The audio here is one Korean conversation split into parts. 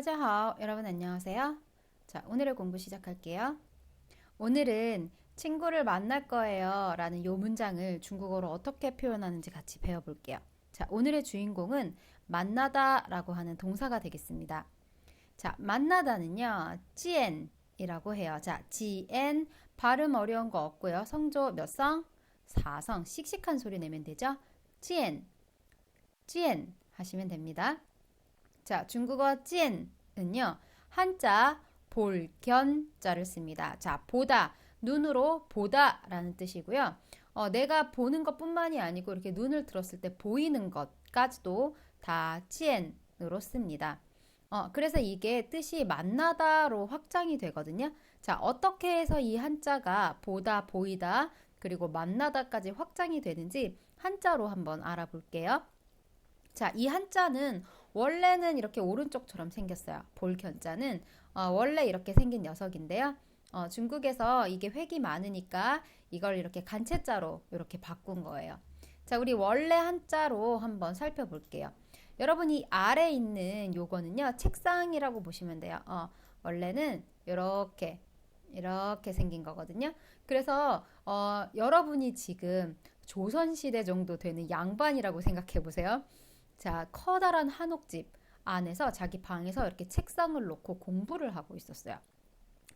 大家好. 여러분 안녕하세요. 자, 오늘의 공부 시작할게요. 오늘은 친구를 만날 거예요. 라는 요 문장을 중국어로 어떻게 표현하는지 같이 배워볼게요. 자, 오늘의 주인공은 만나다 라고 하는 동사가 되겠습니다. 자, 만나다는요, 지엔이라고 해요. 자, 지엔, 발음 어려운 거 없고요. 성조 몇 성? 4성. 씩씩한 소리 내면 되죠? 지엔, 지엔 하시면 됩니다. 자, 중국어 찐 은요. 한자 볼견자를 씁니다. 자, 보다 눈으로 보다라는 뜻이고요. 어, 내가 보는 것뿐만이 아니고 이렇게 눈을 들었을 때 보이는 것까지도 다 찐으로 씁니다. 어, 그래서 이게 뜻이 만나다로 확장이 되거든요. 자, 어떻게 해서 이 한자가 보다, 보이다, 그리고 만나다까지 확장이 되는지 한자로 한번 알아볼게요. 자, 이 한자는 원래는 이렇게 오른쪽처럼 생겼어요. 볼견자는 어, 원래 이렇게 생긴 녀석인데요. 어, 중국에서 이게 획이 많으니까 이걸 이렇게 간체자로 이렇게 바꾼 거예요. 자, 우리 원래 한자로 한번 살펴볼게요. 여러분 이 아래 있는 요거는요 책상이라고 보시면 돼요. 어, 원래는 이렇게 이렇게 생긴 거거든요. 그래서 어, 여러분이 지금 조선시대 정도 되는 양반이라고 생각해 보세요. 자, 커다란 한옥집 안에서 자기 방에서 이렇게 책상을 놓고 공부를 하고 있었어요.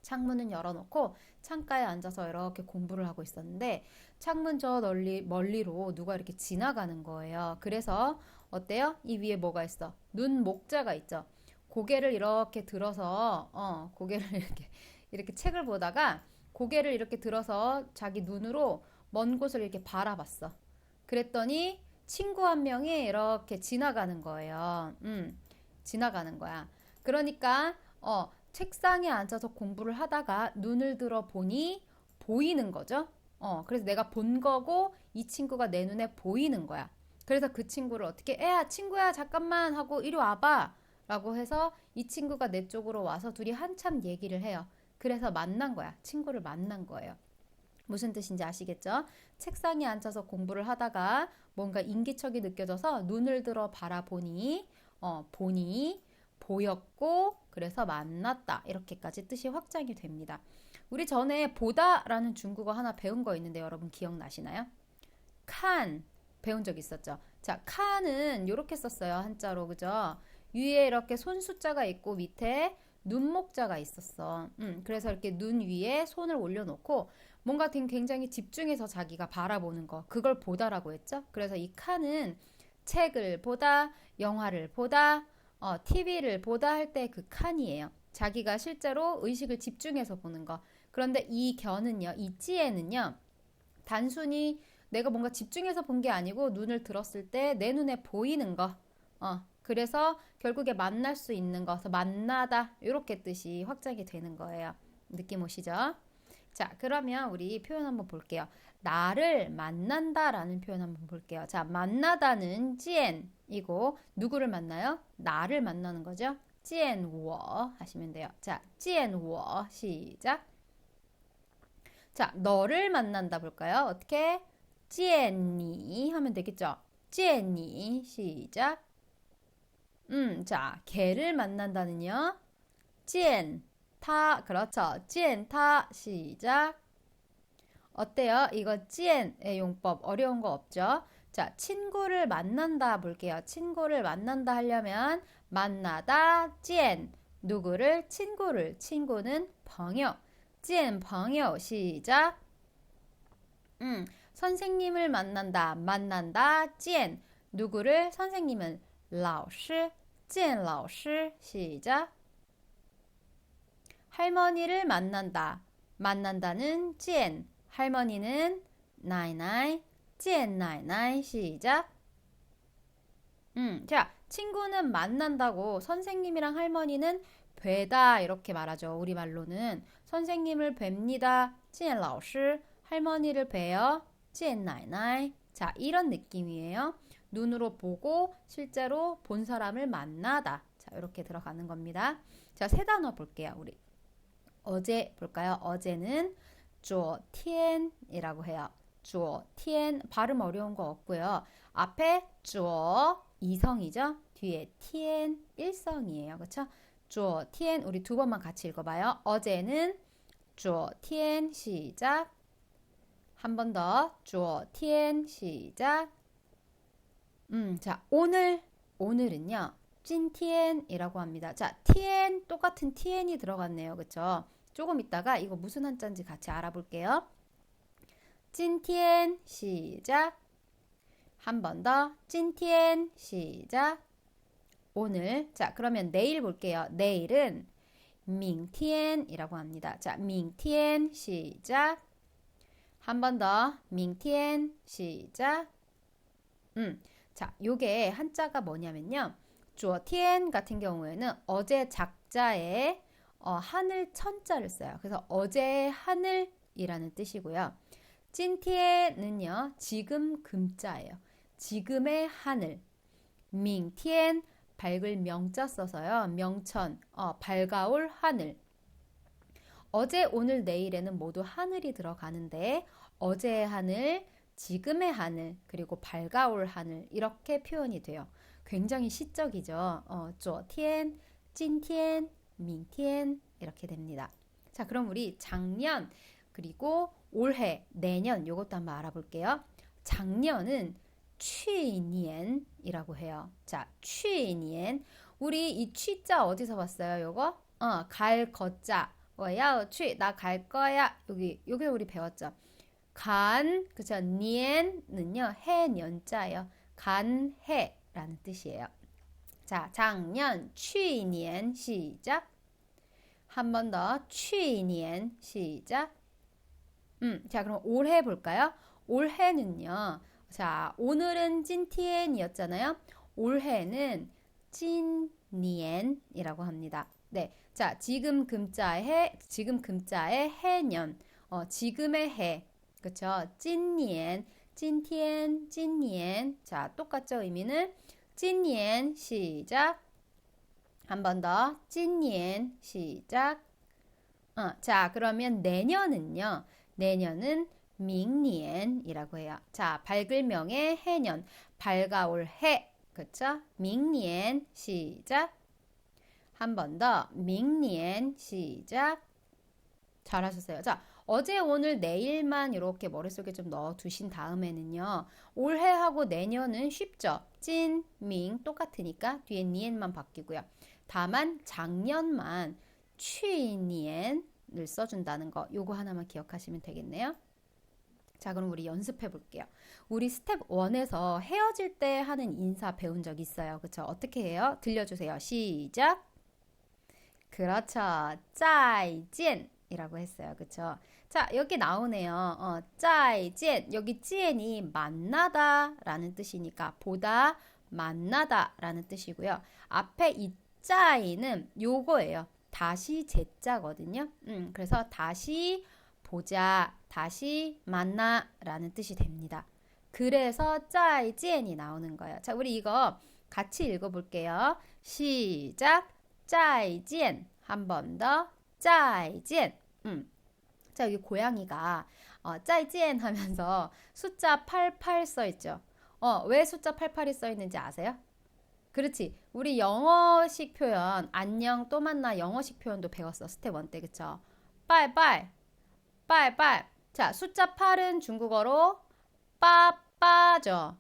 창문은 열어놓고 창가에 앉아서 이렇게 공부를 하고 있었는데 창문 저 멀리, 멀리로 누가 이렇게 지나가는 거예요. 그래서 어때요? 이 위에 뭐가 있어? 눈 목자가 있죠. 고개를 이렇게 들어서 어, 고개를 이렇게 이렇게 책을 보다가 고개를 이렇게 들어서 자기 눈으로 먼 곳을 이렇게 바라봤어. 그랬더니 친구 한 명이 이렇게 지나가는 거예요. 음, 지나가는 거야. 그러니까, 어, 책상에 앉아서 공부를 하다가 눈을 들어 보니 보이는 거죠. 어, 그래서 내가 본 거고 이 친구가 내 눈에 보이는 거야. 그래서 그 친구를 어떻게, 애야, 친구야, 잠깐만 하고 이리 와봐. 라고 해서 이 친구가 내 쪽으로 와서 둘이 한참 얘기를 해요. 그래서 만난 거야. 친구를 만난 거예요. 무슨 뜻인지 아시겠죠? 책상에 앉아서 공부를 하다가 뭔가 인기척이 느껴져서 눈을 들어 바라보니, 어, 보니, 보였고, 그래서 만났다. 이렇게까지 뜻이 확장이 됩니다. 우리 전에 보다라는 중국어 하나 배운 거 있는데 여러분 기억나시나요? 칸 배운 적 있었죠? 자, 칸은 이렇게 썼어요. 한자로. 그죠? 위에 이렇게 손 숫자가 있고 밑에 눈목자가 있었어. 음, 그래서 이렇게 눈 위에 손을 올려놓고 뭔가 굉장히 집중해서 자기가 바라보는 거 그걸 보다라고 했죠. 그래서 이 칸은 책을 보다, 영화를 보다, 어, TV를 보다 할 때 그 칸이에요. 자기가 실제로 의식을 집중해서 보는 거. 그런데 이 견은요, 이 찌에는요, 단순히 내가 뭔가 집중해서 본 게 아니고 눈을 들었을 때 내 눈에 보이는 거. 어, 그래서 결국에 만날 수 있는 거, 만나다 이렇게 뜻이 확장이 되는 거예요. 느낌 오시죠? 자, 그러면 우리 표현 한번 볼게요. 나를 만난다라는 표현 한번 볼게요. 자, 만나다는 찌엔이고 누구를 만나요? 나를 만나는 거죠. 찌엔워 하시면 돼요. 자, 찌엔워 시작. 자, 너를 만난다 볼까요? 어떻게? 찌엔니 하면 되겠죠. 찌엔니 시작. 음, 자, 개를 만난다는요. 찌엔 타 그렇죠. 찌엔타 시작. 어때요? 이거 찌엔의 용법 어려운 거 없죠? 자, 친구를 만난다 볼게요. 친구를 만난다 하려면 만나다 찌엔 누구를 친구를 친구는 벙요. 찌엔 벙요 시작. 음, 선생님을 만난다 만난다 찌엔 누구를 선생님은 老师见老师 시작. 할머니를 만난다. 만난다는 찐. 할머니는 나이나이. 찐 나이나이. 시작. 음, 자, 친구는 만난다고 선생님이랑 할머니는 뵈다 이렇게 말하죠. 우리말로는 선생님을 뵙니다. 찐 라오스. 할머니를 뵈요. 찐 나이나이. 자, 이런 느낌이에요. 눈으로 보고 실제로 본 사람을 만나다. 자, 이렇게 들어가는 겁니다. 자, 세 단어 볼게요. 우리 어제 볼까요? 어제는 주어티엔이라고 해요. 주어티엔 발음 어려운 거 없고요. 앞에 주어 이성이죠. 뒤에 티엔 일성이에요. 그렇죠? 주어티엔 우리 두 번만 같이 읽어봐요. 어제는 주어티엔 시작 한 번 더 주어티엔 시작 음, 자, 오늘, 오늘은요. 찐티엔이라고 합니다. 자, 티엔 똑같은 티엔이 들어갔네요. 그쵸? 조금 있다가 이거 무슨 한자인지 같이 알아볼게요. 찐티엔 시작. 한 번 더. 찐티엔 시작. 오늘. 자, 그러면 내일 볼게요. 내일은 밍티엔이라고 합니다. 자, 밍티엔 시작. 한 번 더. 밍티엔 시작. 음. 자, 요게 한자가 뭐냐면요. 주어 tn 같은 경우에는 어제 작자에 어, 하늘 천자를 써요. 그래서 어제 하늘이라는 뜻이고요. 찐티엔은요. 지금 금자예요. 지금의 하늘. 밍티엔 밝을 명자 써서요. 명천, 어, 밝아올 하늘. 어제, 오늘, 내일에는 모두 하늘이 들어가는데 어제의 하늘, 지금의 하늘, 그리고 밝아올 하늘 이렇게 표현이 돼요. 굉장히 시적이죠. 어, 昨天, 今天, 明天 이렇게 됩니다. 자, 그럼 우리 작년 그리고 올해, 내년 요것도 한번 알아볼게요. 작년은 去年이라고 해요. 자, 去年 우리 이 취자 어디서 봤어요? 요거? 어, 갈 거자. 뭐야? 취, 나 갈 거야. 여기 요게 우리 배웠죠. 간, 그죠? 니엔는요, 해 년자예요. 간해라는 뜻이에요. 자, 작년, 去年 시작. 한 번 더, 去年 시작. 음, 자, 그럼 올해 볼까요? 올해는요, 자, 오늘은 찐티엔이었잖아요. 올해는 찐니엔이라고 합니다. 네, 자, 지금 금자의 지금 금자의 해년, 어, 지금의 해, 그쵸? 찐니엔, 찐티엔, 찐니엔. 자, 똑같죠? 의미는 찐니엔 시작. 한 번 더, 찐니엔 시작. 어, 자, 그러면 내년은요. 내년은 밍니엔이라고 해요. 자, 밝을 명의 해년, 밝아올 해, 그쵸? 밍니엔 시작. 한 번 더, 밍니엔 시작. 잘하셨어요. 자, 어제, 오늘, 내일만 이렇게 머릿속에 좀 넣어 두신 다음에는요. 올해하고 내년은 쉽죠. 찐, 밍 똑같으니까 뒤에 니엔만 바뀌고요. 다만 작년만 취니엔을 써준다는 거 요거 하나만 기억하시면 되겠네요. 자, 그럼 우리 연습해 볼게요. 우리 스텝 1에서 헤어질 때 하는 인사 배운 적 있어요. 그쵸? 어떻게 해요? 들려주세요. 시작. 그렇죠. 再见 이라고 했어요. 그쵸? 자, 여기 나오네요. 어, 짜이젠. 여기 지엔이 만나다 라는 뜻이니까 보다 만나다 라는 뜻이고요. 앞에 이 짜이는 요거예요. 다시 제자거든요. 음, 그래서 다시 보자, 다시 만나 라는 뜻이 됩니다. 그래서 짜이젠이 나오는 거예요. 자, 우리 이거 같이 읽어볼게요. 시작. 짜이젠. 한 번 더. 짜이젠. 음. 자, 여기 고양이가 어, 再见 하면서 숫자 88 써 있죠. 어, 왜 숫자 88이 써 있는지 아세요? 그렇지. 우리 영어식 표현 안녕 또 만나 영어식 표현도 배웠어. 스텝 1때. 그쵸? 빠이빠이. 빠이빠이. 자, 숫자 8은 중국어로 빠빠죠.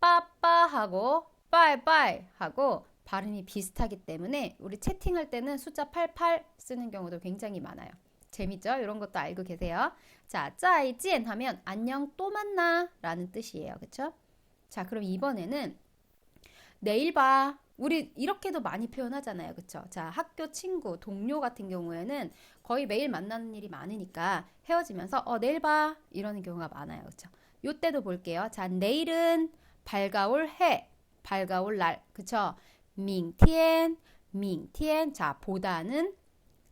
빠빠하고 빠이빠이 하고 발음이 비슷하기 때문에 우리 채팅할 때는 숫자 88 쓰는 경우도 굉장히 많아요. 재밌죠? 이런 것도 알고 계세요. 자, 再见 하면 안녕 또 만나 라는 뜻이에요. 그쵸? 자, 그럼 이번에는 내일 봐. 우리 이렇게도 많이 표현하잖아요. 그쵸? 자, 학교 친구, 동료 같은 경우에는 거의 매일 만나는 일이 많으니까 헤어지면서 어, 내일 봐. 이러는 경우가 많아요. 그쵸? 요때도 볼게요. 자, 내일은 밝아올 해, 밝아올 날. 그쵸? 明天,明天. 자, 보다는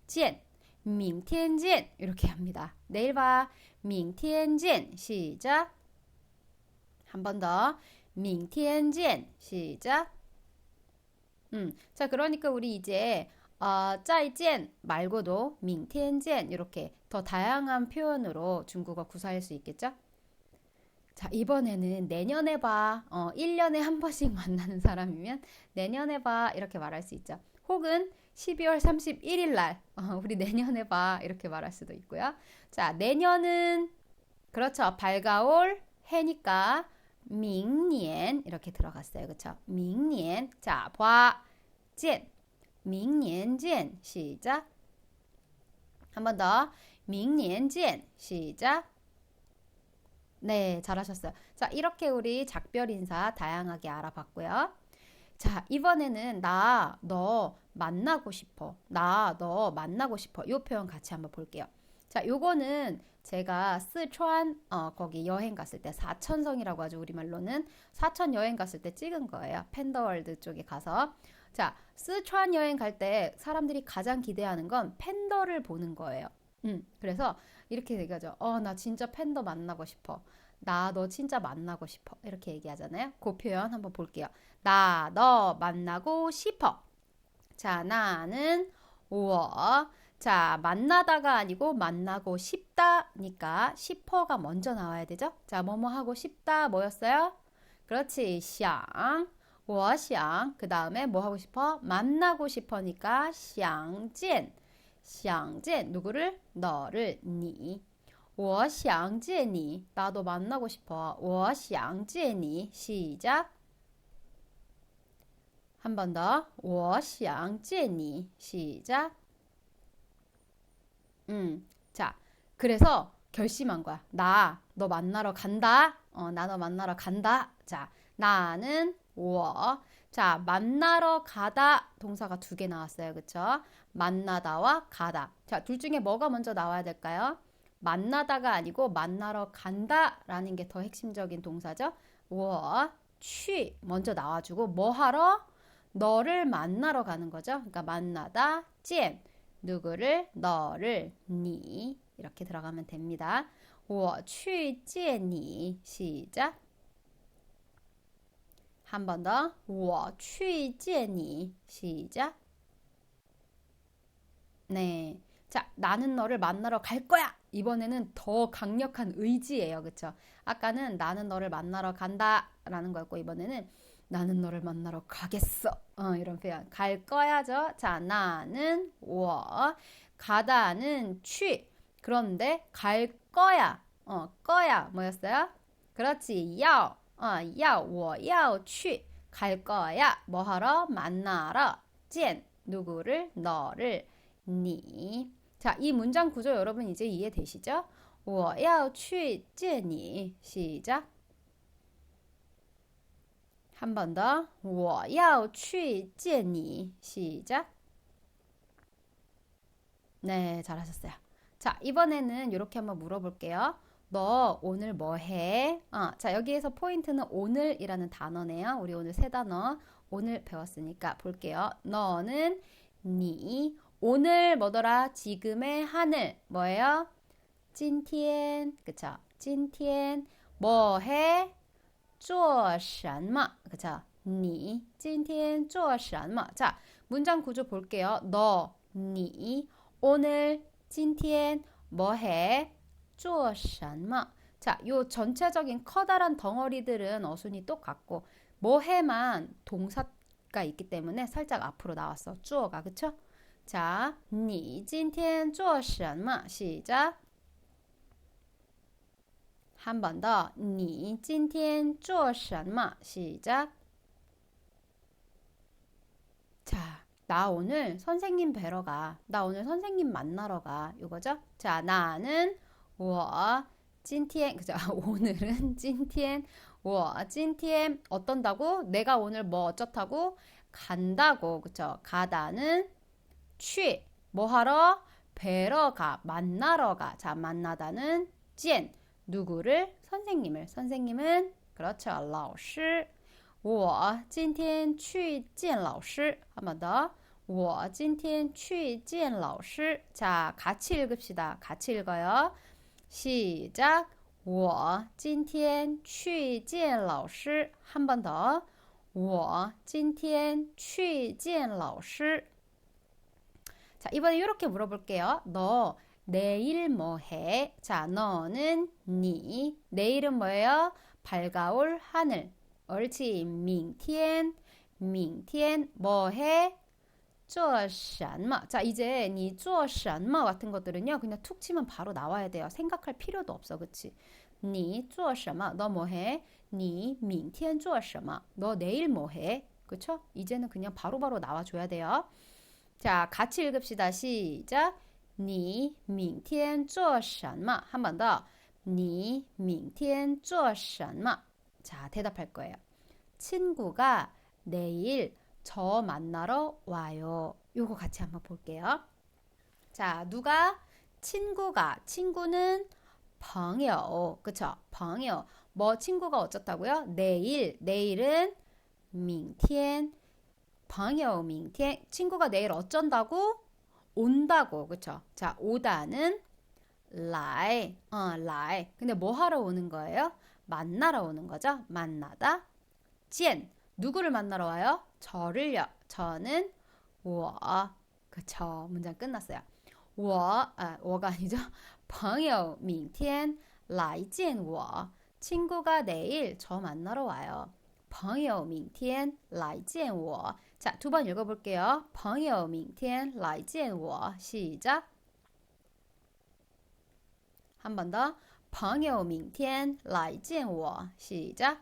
见. 밍티엔진 이렇게 합니다. 내일 봐. 밍티엔진 시작. 한 번 더. 밍티엔진 시작. 음. 자, 그러니까 우리 이제 어, 짜이젠 말고도 밍티엔젠 이렇게 더 다양한 표현으로 중국어 구사할 수 있겠죠? 자, 이번에는 내년에 봐. 어, 1년에 한 번씩 만나는 사람이면 내년에 봐. 이렇게 말할 수 있죠. 혹은 12월 31일 날, 어, 우리 내년에 봐. 이렇게 말할 수도 있고요. 자, 내년은, 그렇죠. 밝아올 해니까, 밍년 이렇게 들어갔어요. 그렇죠? 밍년 자, 봐. 찐. 밍년见 시작. 한 번 더. 밍년见 시작. 네, 잘하셨어요. 자, 이렇게 우리 작별 인사 다양하게 알아봤고요. 자, 이번에는 나, 너, 만나고 싶어. 나, 너 만나고 싶어. 요 표현 같이 한번 볼게요. 자, 요거는 제가 스촨 어, 거기 여행 갔을 때 사천성이라고 하죠. 우리말로는 사천 여행 갔을 때 찍은 거예요. 팬더월드 쪽에 가서. 자, 스촨 여행 갈 때 사람들이 가장 기대하는 건 팬더를 보는 거예요. 음, 그래서 이렇게 얘기하죠. 어, 나 진짜 팬더 만나고 싶어. 나 너 진짜 만나고 싶어. 이렇게 얘기하잖아요. 그 표현 한번 볼게요. 나 너 만나고 싶어. 자, 나는 我 자, 만나다가 아니고 만나고 싶다니까 싶어가 먼저 나와야 되죠? 자, 뭐뭐 하고 싶다 뭐였어요? 그렇지, 想, 我想. 그 다음에 뭐 하고 싶어? 만나고 싶어니까 想见, 想见. 누구를? 너를, 你. 我想见你. 나도 만나고 싶어. 我想见你. 시작. 한 번 더. 我想见你. 시작. 음, 자, 그래서 결심한 거야. 나, 너 만나러 간다. 어, 나 너 만나러 간다. 자, 나는 我. 자, 만나러 가다 동사가 두 개 나왔어요. 그쵸? 만나다와 가다. 자, 둘 중에 뭐가 먼저 나와야 될까요? 만나다가 아니고 만나러 간다라는 게 더 핵심적인 동사죠. 我, 去 먼저 나와주고 뭐 하러? 너를 만나러 가는 거죠. 그러니까 만나다, 见 누구를 너를 니 이렇게 들어가면 됩니다. 我去见你 시작. 한 번 더. 我去见你 시작. 네. 자, 나는 너를 만나러 갈 거야. 이번에는 더 강력한 의지예요. 그쵸? 아까는 나는 너를 만나러 간다 라는 거였고 이번에는 나는 너를 만나러 가겠어. 어, 이런 표현. 갈 거야죠. 자, 나는 我 가다는 去. 그런데 갈 거야. 어, 거야 뭐였어요? 그렇지. 要. 어, 要我要去갈 거야. 뭐 하러? 만나러. 见 누구를? 너를. 你. 자, 이 문장 구조 여러분 이제 이해되시죠? 我要去见你. 시작. 한 번 더. 我要去见你. 시작. 네, 잘하셨어요. 자, 이번에는 이렇게 한번 물어볼게요. 너 오늘 뭐 해? 어, 자, 여기에서 포인트는 오늘이라는 단어네요. 우리 오늘 세 단어 오늘 배웠으니까 볼게요. 너는 니 오늘 뭐더라? 지금의 하늘 뭐예요? 今天 그쵸? 今天 뭐 해? 做什么? 그쵸? 你今天做什么? 자, 문장 구조 볼게요. 너, 니, 오늘, 今天뭐 해? 做什么? 자, 요 전체적인 커다란 덩어리들은 어순이 똑같고 뭐 해만 동사가 있기 때문에 살짝 앞으로 나왔어. 做가 그쵸? 자, 你今天做什么? 시작. 한 번 더. 你今天做什么? 시작. 자, 나 오늘 선생님 뵈러 가. 나 오늘 선생님 만나러 가. 이거죠? 자, 나는 我今天 그죠? 오늘은 今天我今天 어떤다고? 내가 오늘 뭐 어쩌다고? 간다고. 그죠? 가다는 去뭐 하러? 뵈러 가. 만나러 가. 자, 만나다는 见 누구를? 선생님을. 선생님은 그렇죠. 老师.我今天去见老师.한번 더. 我今天去见老师. 자, 같이 읽읍시다. 같이 읽어요. 시작. 我今天去见老师.한 번 더. 我今天去见老师. 자, 이번에 이렇게 물어볼게요. 너 내일 뭐 해? 자, 너는 니. 내일은 뭐예요? 밝아올 하늘. 옳지. 明天. 明天 뭐 해? 做什么? 자, 이제 你做什么 같은 것들은요. 그냥 툭 치면 바로 나와야 돼요. 생각할 필요도 없어. 그치? 你做什么? 너 뭐 해? 你明天做什么? 너 내일 뭐 해? 그쵸? 이제는 그냥 바로바로 나와 줘야 돼요. 자, 같이 읽읍시다. 시작. 你明天做什么? 한 번 더. 你明天做什么? 자, 대답할 거예요. 친구가 내일 저 만나러 와요. 요거 같이 한번 볼게요. 자, 누가 친구가 친구는 朋友 그쵸? 朋友뭐 친구가 어쩌다고요? 내일 내일은 明天朋友明天친구가 내일 어쩐다고? 온다고 그쵸? 자, 오다는 来 어, 来 근데 뭐 하러 오는 거예요? 만나러 오는 거죠? 만나다 见 누구를 만나러 와요? 저를요. 저는 我 그쵸. 문장 끝났어요. 我 아, 我가 아니죠. 朋友明天来见我 친구가 내일 저 만나러 와요. 朋友明天来见我 자, 두 번 읽어볼게요. 朋友明天来见我 시작. 한 번 더. 朋友明天来见我 시작.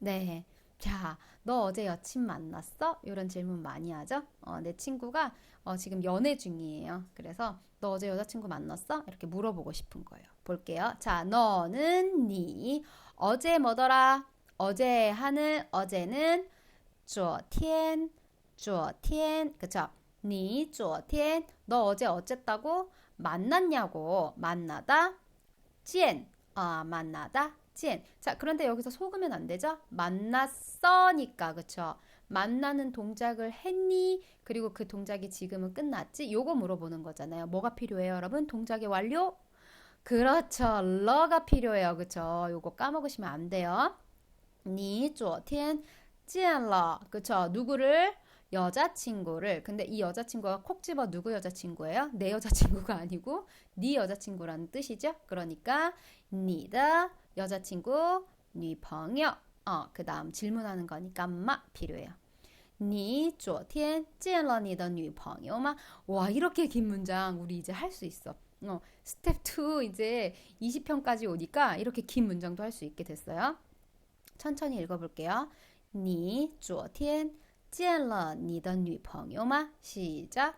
네. 자, 너 어제 여친 만났어? 이런 질문 많이 하죠? 어, 내 친구가 어, 지금 연애 중이에요. 그래서 너 어제 여자친구 만났어? 이렇게 물어보고 싶은 거예요. 볼게요. 자, 너는 니 어제 뭐더라? 어제 하늘 어제는 昨天昨天 그쵸? 니 昨天너 어제 어쨌다고? 만났냐고 만나다 见 아, 만나다 见. 자, 그런데 여기서 속으면 안 되죠? 만났어니까, 그쵸? 만나는 동작을 했니? 그리고 그 동작이 지금은 끝났지? 요거 물어보는 거잖아요. 뭐가 필요해요, 여러분? 동작의 완료? 그렇죠. 러가 필요해요. 그쵸? 요거 까먹으시면 안 돼요. 你昨天见了. 그쵸? 누구를? 여자친구를. 근데 이 여자친구가 콕 집어 누구 여자친구예요? 내 여자친구가 아니고 네 여자친구라는 뜻이죠. 그러니까 你的 여자친구, 女朋友. 어, 그다음 질문하는 거니까 마 필요해요. 你昨天见了你的女朋友吗? 와, 이렇게 긴 문장 우리 이제 할 수 있어. 어, 스텝 2 이제 20편까지 오니까 이렇게 긴 문장도 할 수 있게 됐어요. 천천히 읽어볼게요. 你昨天见了你的女朋友吗? 시작.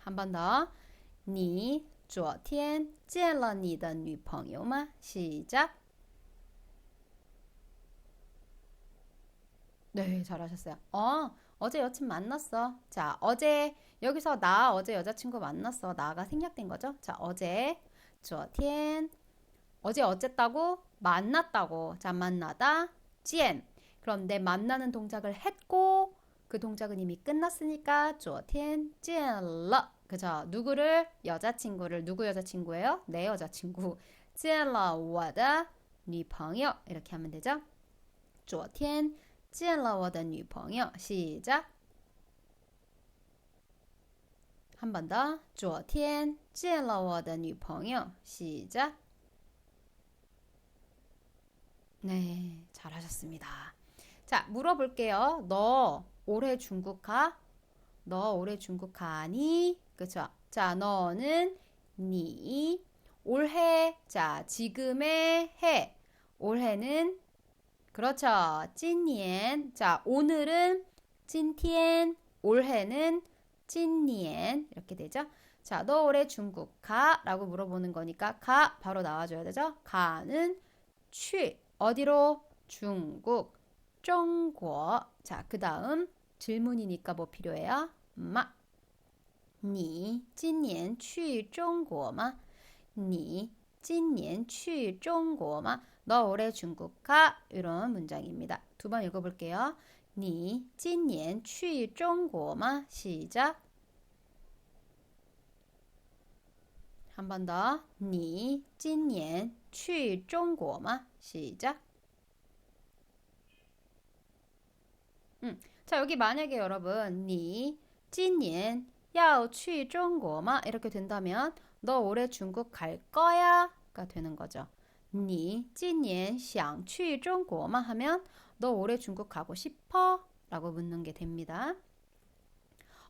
한 번 더. 你昨天见了你的女朋友吗? 시작. 네, 잘하셨어요. 어, 어제 여친 만났어. 자, 어제 여기서 나 어제 여자친구 만났어. 나가 생략된 거죠? 자, 어제 昨天 어제 어쨌다고? 만났다고. 자, 만나다. 见. 그런데 만나는 동작을 했고 그 동작은 이미 끝났으니까 昨天见了. 그죠? 누구를? 여자친구를. 누구 여자친구예요? 내 여자친구. 见了我的女朋友. 이렇게 하면 되죠? 昨天见了我的女朋友. 시작. 한 번 더. 昨天见了我的女朋友. 시작. 네, 잘하셨습니다. 자, 물어볼게요. 너 올해 중국 가? 너 올해 중국 가니? 그쵸? 자, 너는 니 올해 자, 지금의 해 올해는 그렇죠. 찐니엔 자, 오늘은 찐티엔 올해는 찐니엔 이렇게 되죠. 자, 너 올해 중국 가? 라고 물어보는 거니까 가 바로 나와줘야 되죠. 가는 취 어디로? 중국. 中国. 자, 그 다음 질문이니까 뭐 필요해요? 마. 你今年去中国吗?你今年去中国吗? 너 올해 중국 가? 이런 문장입니다. 두 번 읽어볼게요. 你今年去中国吗? 시작. 한 번 더. 你今年去中国吗? 시작. 음, 자 여기 만약에 여러분 니 찐년 야취 중국마 이렇게 된다면 너 올해 중국 갈 거야가 되는 거죠. 니 찐년 샹취 중국마 하면 너 올해 중국 가고 싶어? 라고 묻는 게 됩니다.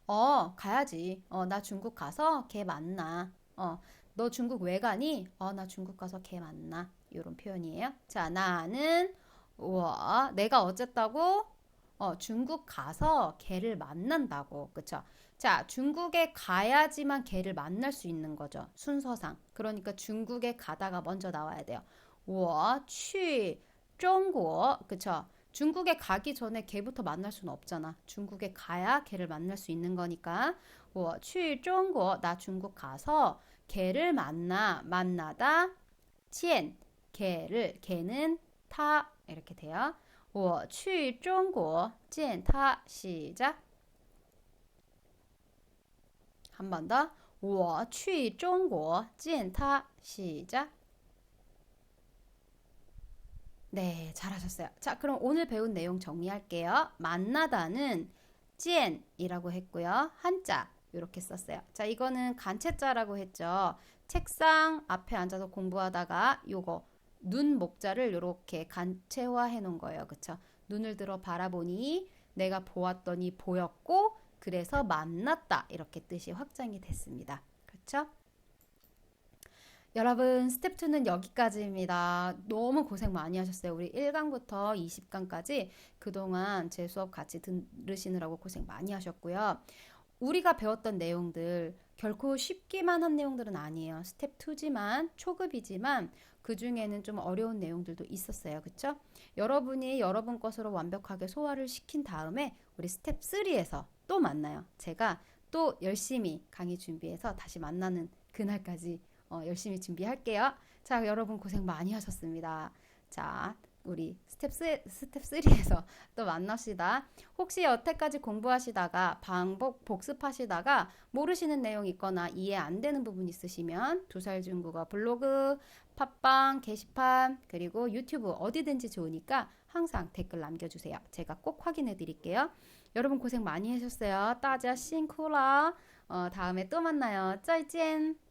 어, 가야지. 어, 나 중국 가서 걔 만나. 어, 너 중국 왜 가니? 어, 나 중국 가서 걔 만나. 이런 표현이에요. 자, 나는 와, 내가 어쨌다고? 어, 중국 가서 걔를 만난다고. 그쵸? 자, 중국에 가야지만 걔를 만날 수 있는 거죠. 순서상. 그러니까 중국에 가다가 먼저 나와야 돼요. 我去中国. 그쵸? 중국에 가기 전에 걔부터 만날 수는 없잖아. 중국에 가야 걔를 만날 수 있는 거니까. 我去中国. 나 중국 가서 걔를 만나. 만나다. 见. 걔를. 걔는 타. 이렇게 돼요. 我去中国见他. 시작. 한 번 더. 我去中国见他. 시작. 네, 잘하셨어요. 자, 그럼 오늘 배운 내용 정리할게요. 만나다는 见이라고 했고요. 한자 이렇게 썼어요. 자, 이거는 간체자라고 했죠. 책상 앞에 앉아서 공부하다가 요거 눈 목자를 이렇게 간체화 해 놓은 거예요. 그쵸? 눈을 들어 바라보니 내가 보았더니 보였고 그래서 만났다 이렇게 뜻이 확장이 됐습니다. 그렇죠? 여러분 스텝 2는 여기까지입니다. 너무 고생 많이 하셨어요. 우리 1강부터 20강까지 그동안 제 수업 같이 들으시느라고 고생 많이 하셨고요. 우리가 배웠던 내용들 결코 쉽기만 한 내용들은 아니에요. 스텝 2지만 초급이지만 그 중에는 좀 어려운 내용들도 있었어요. 그쵸? 여러분이 여러분 것으로 완벽하게 소화를 시킨 다음에 우리 스텝 3에서 또 만나요. 제가 또 열심히 강의 준비해서 다시 만나는 그날까지 어, 열심히 준비할게요. 자, 여러분 고생 많이 하셨습니다. 자, 우리 스텝 3, 스텝 3에서 또 만납시다. 혹시 여태까지 공부하시다가 반복 복습하시다가 모르시는 내용 있거나 이해 안 되는 부분 있으시면 두살 중국어 블로그, 팟빵, 게시판, 그리고 유튜브 어디든지 좋으니까 항상 댓글 남겨주세요. 제가 꼭 확인해 드릴게요. 여러분 고생 많이 하셨어요. 따자 싱쿠라. 어, 다음에 또 만나요. 짜이젠.